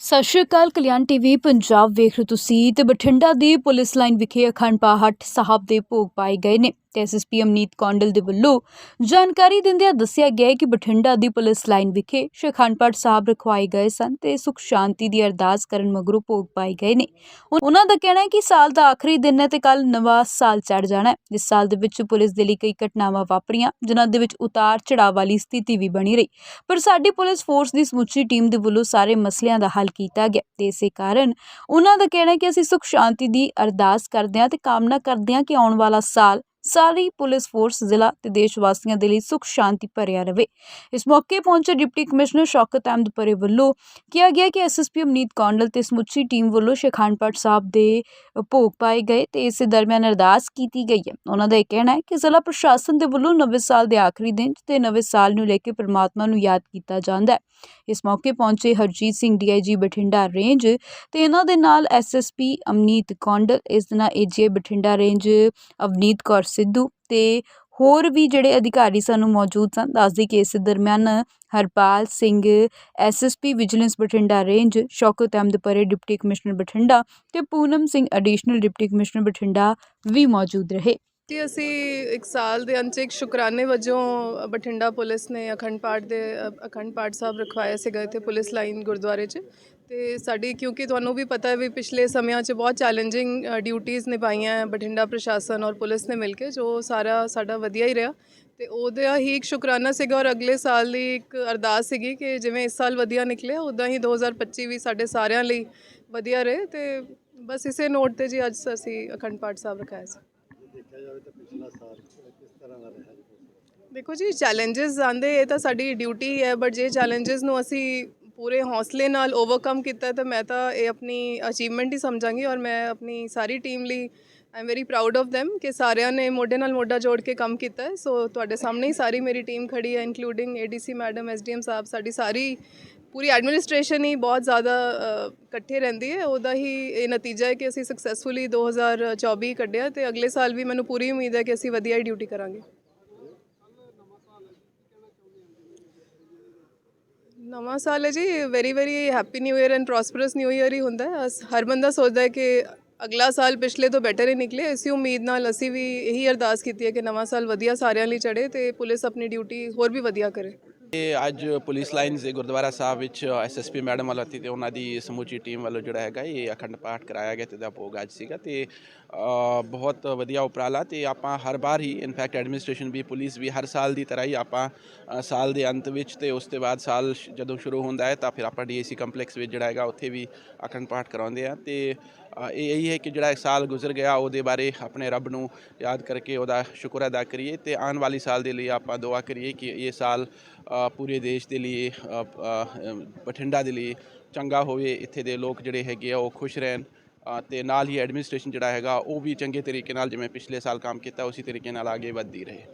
ਸਤਿ ਸ਼੍ਰੀ ਅਕਾਲ, ਕਲਿਆਣ ਟੀਵੀ, ਪੰਜਾਬ ਵੇਖ ਰਹੇ ਹੋ ਤੁਸੀਂ ਤੇ ਬਠਿੰਡਾ ਦੀ ਪੁਲਿਸ ਲਾਈਨ ਵਿਖੇ ਅਖੰਡ ਪਾਠ ਸਾਹਿਬ ਦੇ ਭੋਗ ਪਾਏ ਗਏ ਨੇ। ਤੇ ਐਸਐਸਪੀ ਅਮਨੀਤ ਕੌਂਡਲ ਦੇ ਵੱਲੋਂ ਜਾਣਕਾਰੀ ਦਿੰਦਿਆਂ ਦੱਸਿਆ ਗਿਆ ਕਿ ਬਠਿੰਡਾ ਦੀ ਪੁਲਿਸ ਲਾਈਨ ਵਿਖੇ ਸ਼੍ਰੀ ਅਖੰਡ ਪਾਠ ਸਾਹਿਬ ਰਖਵਾਏ ਗਏ ਸਨ ਤੇ ਸੁਖ ਸ਼ਾਂਤੀ ਦੀ ਅਰਦਾਸ ਕਰਨ ਮਗਰੋਂ ਭੋਗ ਪਾਏ ਗਏ ਨੇ। ਉਹਨਾਂ ਦਾ ਕਹਿਣਾ ਹੈ ਕਿ ਸਾਲ ਦਾ ਆਖਰੀ ਦਿਨ ਹੈ ਤੇ ਕੱਲ ਨਵਾਂ ਸਾਲ ਚੜ ਜਾਣਾ ਹੈ। ਇਸ ਸਾਲ ਦੇ ਵਿੱਚ ਪੁਲਿਸ ਦੇ ਲਈ ਕਈ ਘਟਨਾਵਾਂ ਵਾਪਰੀਆਂ, ਜਿਨ੍ਹਾਂ ਦੇ ਵਿੱਚ ਉਤਾਰ ਚੜਾਅ ਵਾਲੀ ਸਥਿਤੀ ਵੀ ਬਣੀ ਰਹੀ। ਪਰ ਸਾਡੀ ਪੁਲਿਸ ਫੋਰਸ ਦੀ ਸਮੁੱਚੀ ਟੀਮ ਦੇ ਵੱਲੋਂ ਸਾਰੇ ਮਸਲਿਆਂ ਦਾ ਹੱਲ ਕੀਤਾ ਗਿਆ ਤੇ ਇਸੇ ਕਾਰਨ ਉਹਨਾਂ ਦਾ ਕਹਿਣਾ ਹੈ ਕਿ ਅਸੀਂ ਸੁਖ ਸ਼ਾਂਤੀ ਦੀ ਅਰਦਾਸ ਕਰਦੇ ਹਾਂ ਤੇ ਕਾਮਨਾ ਕਰਦੇ ਹਾਂ ਕਿ ਆਉਣ ਵਾਲਾ ਸਾਲ ਸਾਰੀ ਪੁਲਿਸ ਫੋਰਸ ਜ਼ਿਲ੍ਹਾ ਤੇ ਦੇਸ਼ ਵਾਸੀਆਂ ਦੇ ਲਈ ਸੁਖ ਸ਼ਾਂਤੀ ਭਰਿਆ ਰਹੇ ਇਸ ਮੌਕੇ ਪਹੁੰਚੇ ਡਿਪਟੀ ਕਮਿਸ਼ਨਰ ਸ਼ੌਕਤ ਅਹਿਮਦ ਪਰੇ ਵੱਲੋਂ ਕਿਹਾ ਗਿਆ ਕਿ ਐਸਐਸਪੀ ਅਮਨੀਤ ਕੌਂਡਲ ਤੇ ਸਮੁੱਚੀ ਟੀਮ ਵੱਲੋਂ ਸ਼ੇਖਾਨ ਪਾਠ ਸਾਹਿਬ ਦੇ ਭੋਗ ਪਾਏ ਗਏ ਤੇ ਇਸੇ ਦਰਮਿਆਨ ਅਰਦਾਸ ਕੀਤੀ ਗਈ ਹੈ। ਉਹਨਾਂ ਦਾ ਇਹ ਕਹਿਣਾ ਹੈ ਕਿ ਜ਼ਿਲ੍ਹਾ ਪ੍ਰਸ਼ਾਸਨ ਦੇ ਵੱਲੋਂ ਨਵੇਂ ਸਾਲ ਦੇ ਆਖਰੀ ਦਿਨ ਤੇ ਨਵੇਂ ਸਾਲ ਨੂੰ ਲੈ ਕੇ ਪ੍ਰਮਾਤਮਾ ਨੂੰ ਯਾਦ ਕੀਤਾ ਜਾਂਦਾ ਹੈ। ਇਸ ਮੌਕੇ ਪਹੁੰਚੇ ਹਰਜੀਤ ਸਿੰਘ ਡੀਆਈਜੀ ਬਠਿੰਡਾ ਰੇਂਜ ਤੇ ਇਹਨਾਂ ਦੇ ਨਾਲ ਐਸਐਸਪੀ ਅਮਨੀਤ ਕੌਂਡਲ, ਇਸ ਦੇ ਨਾਲ ਏਜੀਏ ਬਠਿੰਡਾ ਰੇਂਜ ਅਵਨੀਤ ਕੌਰ ਸਿੱਧੂ ਅਤੇ ਹੋਰ ਵੀ ਜਿਹੜੇ ਅਧਿਕਾਰੀ ਸਾਨੂੰ ਮੌਜੂਦ ਸਨ, ਦੱਸਦੀ ਕਿ ਇਸ ਦਰਮਿਆਨ Harpal Singh SSP vigilance Bathinda range, Shaukat Ahmad Parray deputy commissioner Bathinda ਅਤੇ Poonam Singh additional deputy commissioner Bathinda ਵੀ ਮੌਜੂਦ ਰਹੇ। ਜੀ ਅਸੀਂ ਇੱਕ ਸਾਲ ਦੇ ਅੰਤ 'ਚ ਇੱਕ ਸ਼ੁਕਰਾਨੇ ਵਜੋਂ ਬਠਿੰਡਾ ਪੁਲਿਸ ਨੇ ਅਖੰਡ ਪਾਠ ਦੇ, ਅਖੰਡ ਪਾਠ ਸਾਹਿਬ ਰਖਵਾਇਆ ਸੀਗਾ ਇੱਥੇ ਪੁਲਿਸ ਲਾਈਨ ਗੁਰਦੁਆਰੇ 'ਚ। ਤੇ ਸਾਡੀ, ਕਿਉਂਕਿ ਤੁਹਾਨੂੰ ਵੀ ਪਤਾ ਹੈ ਵੀ ਪਿਛਲੇ ਸਮਿਆਂ 'ਚ ਬਹੁਤ ਚੈਲੰਜਿੰਗ ਡਿਊਟੀਆਂ ਨਿਭਾਈਆਂ ਬਠਿੰਡਾ ਪ੍ਰਸ਼ਾਸਨ ਔਰ ਪੁਲਿਸ ਨੇ ਮਿਲ ਕੇ, ਜੋ ਸਾਰਾ ਸਾਡਾ ਵਧੀਆ ਹੀ ਰਿਹਾ। ਤੇ ਉਹਦਾ ਹੀ ਇੱਕ ਸ਼ੁਕਰਾਨਾ ਸੀਗਾ ਔਰ ਅਗਲੇ ਸਾਲ ਦੀ ਇੱਕ ਅਰਦਾਸ ਸੀਗੀ ਕਿ ਜਿਵੇਂ ਇਸ ਸਾਲ ਵਧੀਆ ਨਿਕਲਿਆ ਉਦਾਂ ਹੀ 2025 ਵੀ ਸਾਡੇ ਸਾਰਿਆਂ ਲਈ ਵਧੀਆ ਰਹੇ। ਤੇ ਬਸ ਇਸੇ ਨੋਟ ਤੇ ਜੀ ਅੱਜ ਅਸੀਂ ਅਖੰਡ ਪਾਠ ਸਾਹਿਬ ਰਖਾਇਆ ਸੀ। ਦੇਖੋ ਜੀ ਚੈਲੰਜਸ ਆਂਦੇ ਇਹ ਤਾਂ ਸਾਡੀ ਡਿਊਟੀ ਹੈ ਬਟ ਜੇ ਚੈਲੰਜਸ ਨੂੰ ਅਸੀਂ ਪੂਰੇ ਹੌਸਲੇ ਨਾਲ ਓਵਰਕਮ ਕੀਤਾ, ਤਾਂ ਮੈਂ ਤਾਂ ਇਹ ਆਪਣੀ ਅਚੀਵਮੈਂਟ ਹੀ ਸਮਝਾਂਗੀ ਔਰ ਮੈਂ ਆਪਣੀ ਸਾਰੀ ਟੀਮ ਲਈ I am very proud of them ਕਿ ਸਾਰਿਆਂ ਨੇ ਮੋਢੇ ਨਾਲ ਮੋਢਾ ਜੋੜ ਕੇ ਕੰਮ ਕੀਤਾ ਹੈ। ਸੋ ਤੁਹਾਡੇ ਸਾਹਮਣੇ ਹੀ ਸਾਰੀ ਮੇਰੀ ਟੀਮ ਖੜੀ ਹੈ ਇਨਕਲੂਡਿੰਗ ਏਡੀਸੀ ਮੈਡਮ ਐਸਡੀਐਮ ਸਾਹਿਬ, ਸਾਡੀ ਸਾਰੀ ਪੂਰੀ ਐਡਮਿਨਿਸਟ੍ਰੇਸ਼ਨ ਹੀ ਬਹੁਤ ਜ਼ਿਆਦਾ ਇਕੱਠੇ ਰਹਿੰਦੀ ਹੈ। ਉਹਦਾ ਹੀ ਇਹ ਨਤੀਜਾ ਹੈ ਕਿ ਅਸੀਂ ਸਕਸੈਸਫੁਲੀ 2024 ਕੱਢਿਆ ਤੇ ਅਗਲੇ ਸਾਲ ਵੀ ਮੈਨੂੰ ਪੂਰੀ ਉਮੀਦ ਹੈ ਕਿ ਅਸੀਂ ਵਧੀਆ ਹੀ ਡਿਊਟੀ ਕਰਾਂਗੇ। ਨਵਾਂ ਸਾਲ ਹੈ ਜੀ very very happy new year and prosperous new year ਹੀ ਹੁੰਦਾ ਹੈ। ਅਸ- ਹਰ ਬੰਦਾ ਸੋਚਦਾ ਹੈ ਕਿ ਅਗਲਾ ਸਾਲ ਪਿਛਲੇ ਤੋਂ ਬੈਟਰ ਹੀ ਨਿਕਲੇ। ਇਸੇ ਉਮੀਦ ਨਾਲ ਅਸੀਂ ਵੀ ਇਹੀ ਅਰਦਾਸ ਕੀਤੀ ਹੈ ਕਿ ਨਵਾਂ ਸਾਲ ਵਧੀਆ ਸਾਰਿਆਂ ਲਈ ਚੜੇ ਤੇ ਪੁਲਿਸ ਆਪਣੀ ਡਿਊਟੀ ਹੋਰ ਵੀ ਵਧੀਆ ਕਰੇ। ਇਹ ਅੱਜ ਪੁਲਿਸ ਲਾਈਨਸ ਦੇ ਗੁਰਦੁਆਰਾ ਸਾਹਿਬ ਵਿੱਚ ਐਸਐਸਪੀ ਮੈਡਮ ਵੱਲੋਂ ਅਤੇ ਤੇ ਉਹਨਾਂ ਦੀ ਸਮੁੱਚੀ ਟੀਮ ਵੱਲੋਂ ਜਿਹੜਾ ਹੈਗਾ ਇਹ ਅਖੰਡ ਪਾਠ ਕਰਾਇਆ ਗਿਆ ਤੇ ਦਾ ਭੋਗ ਅੱਜ ਸੀਗਾ ਤੇ ਬਹੁਤ ਵਧੀਆ ਉਪਰਾਲਾ ਤੇ ਆਪਾਂ ਹਰ ਵਾਰ ਹੀ ਇਨਫੈਕਟ ਐਡਮਿਨਿਸਟ੍ਰੇਸ਼ਨ ਵੀ ਪੁਲਿਸ ਵੀ ਹਰ ਸਾਲ ਦੀ ਤਰ੍ਹਾਂ ਹੀ ਆਪਾਂ ਸਾਲ ਦੇ ਅੰਤ ਵਿੱਚ ਤੇ ਉਸ ਤੋਂ ਬਾਅਦ ਸਾਲ ਜਦੋਂ ਸ਼ੁਰੂ ਹੁੰਦਾ ਹੈ ਤਾਂ ਫਿਰ ਆਪਾਂ ਡੀਏਸੀ ਕੰਪਲੈਕਸ ਵਿੱਚ ਜਿਹੜਾ ਹੈਗਾ ਉੱਥੇ ਵੀ ਅਖੰਡ ਪਾਠ ਕਰਾਉਂਦੇ ਆ ਤੇ ਇਹ ਇਹੀ ਹੈ ਕਿ ਜਿਹੜਾ ਇੱਕ ਸਾਲ ਗੁਜ਼ਰ ਗਿਆ ਉਹਦੇ ਬਾਰੇ ਆਪਣੇ ਰੱਬ ਨੂੰ ਯਾਦ ਕਰਕੇ ਉਹਦਾ ਸ਼ੁਕਰ ਅਦਾ ਕਰੀਏ ਤੇ ਆਉਣ ਵਾਲੀ ਸਾਲ ਦੇ ਲਈ ਆਪਾਂ ਦੁਆ ਕਰੀਏ ਕਿ ਇਹ ਸਾਲ ਪੂਰੇ ਦੇਸ਼ ਦੇ ਲਈ ਬਠਿੰਡਾ ਦੇ ਲਈ ਚੰਗਾ ਹੋਵੇ ਇੱਥੇ ਦੇ ਲੋਕ ਜਿਹੜੇ ਹੈਗੇ ਆ ਉਹ ਖੁਸ਼ ਰਹਿਣ ਅ, ਤੇ ਨਾਲ ਹੀ ਐਡਮਿਨਿਸਟ੍ਰੇਸ਼ਨ ਜਿਹੜਾ ਹੈਗਾ ਉਹ ਵੀ ਚੰਗੇ ਤਰੀਕੇ ਨਾਲ ਜਿਵੇਂ ਪਿਛਲੇ ਸਾਲ ਕੰਮ ਕੀਤਾ ਉਸੇ ਤਰੀਕੇ ਨਾਲ ਅੱਗੇ ਵੱਧਦੀ ਰਹੇ।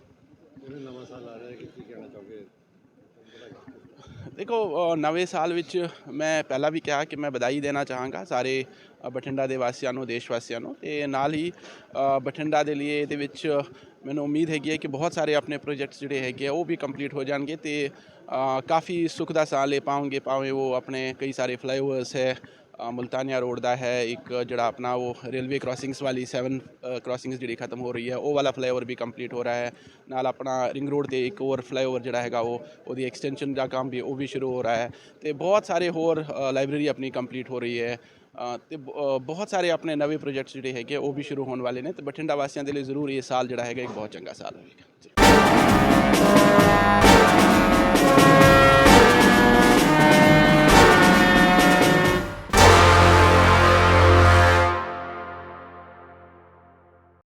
ਦੇਖੋ ਨਵੇਂ ਸਾਲ ਵਿੱਚ ਮੈਂ ਪਹਿਲਾਂ ਵੀ ਕਿਹਾ ਕਿ ਮੈਂ ਵਧਾਈ ਦੇਣਾ ਚਾਹਾਂਗਾ ਸਾਰੇ ਬਠਿੰਡਾ ਦੇ ਵਾਸੀਆਂ ਨੂੰ, ਦੇਸ਼ ਵਾਸੀਆਂ ਨੂੰ ਤੇ ਨਾਲ ਹੀ ਬਠਿੰਡਾ ਦੇ ਲਈ ਇਹਦੇ ਵਿੱਚ ਮੈਨੂੰ ਉਮੀਦ ਹੈਗੀ ਹੈ ਕਿ ਬਹੁਤ ਸਾਰੇ ਆਪਣੇ ਪ੍ਰੋਜੈਕਟਸ ਜਿਹੜੇ ਹੈਗੇ ਆ ਉਹ ਵੀ ਕੰਪਲੀਟ ਹੋ ਜਾਣਗੇ ਤੇ ਕਾਫੀ ਸੁੱਖ ਦਾ ਸਾਹ ਲੈ ਪਾਉਂਗੇ ਭਾਵੇਂ ਉਹ ਆਪਣੇ ਕਈ ਸਾਰੇ ਫਲਾਈਓਵਰਸ ਹੈ ਮੁਲਤਾਨੀਆ ਰੋਡ ਦਾ ਹੈ ਇੱਕ ਜਿਹੜਾ ਆਪਣਾ ਉਹ ਰੇਲਵੇ ਕ੍ਰਾਸਿੰਗਸ ਵਾਲੀ 7 ਕ੍ਰਾਸਿੰਗਸ ਜਿਹੜੀ ਖਤਮ ਹੋ ਰਹੀ ਹੈ ਉਹ ਵਾਲਾ ਫਲਾਈਓਵਰ ਵੀ ਕੰਪਲੀਟ ਹੋ ਰਿਹਾ ਹੈ। ਨਾਲ ਆਪਣਾ ਰਿੰਗ ਰੋਡ ਤੇ ਇੱਕ ਹੋਰ ਫਲਾਈਓਵਰ ਜਿਹੜਾ ਹੈਗਾ ਉਹ ਉਹਦੀ ਐਕਸਟੈਂਸ਼ਨ ਦਾ ਕੰਮ ਵੀ ਉਹ ਵੀ ਸ਼ੁਰੂ ਹੋ ਰਿਹਾ ਹੈ। ਤੇ ਬਹੁਤ ਸਾਰੇ ਹੋਰ ਲਾਇਬ੍ਰੇਰੀ ਆਪਣੀ ਕੰਪਲੀਟ ਹੋ ਰਹੀ ਹੈ। ਅ, ਤੇ ਬ- ਬਹੁਤ ਸਾਰੇ ਆਪਣੇ ਨਵੇਂ ਪ੍ਰੋਜੈਕਟਸ ਜਿਹੜੇ ਹੈਗੇ ਉਹ ਵੀ ਸ਼ੁਰੂ ਹੋਣ ਵਾਲੇ ਨੇ। ਤੇ ਬਠਿੰਡਾ ਵਾਸੀਆਂ ਦੇ ਲਈ ਜ਼ਰੂਰ ਇਹ ਸਾਲ ਜਿਹੜਾ ਹੈਗਾ ਇੱਕ ਬਹੁਤ ਚੰਗਾ ਸਾਲ ਹੋਵੇਗਾ।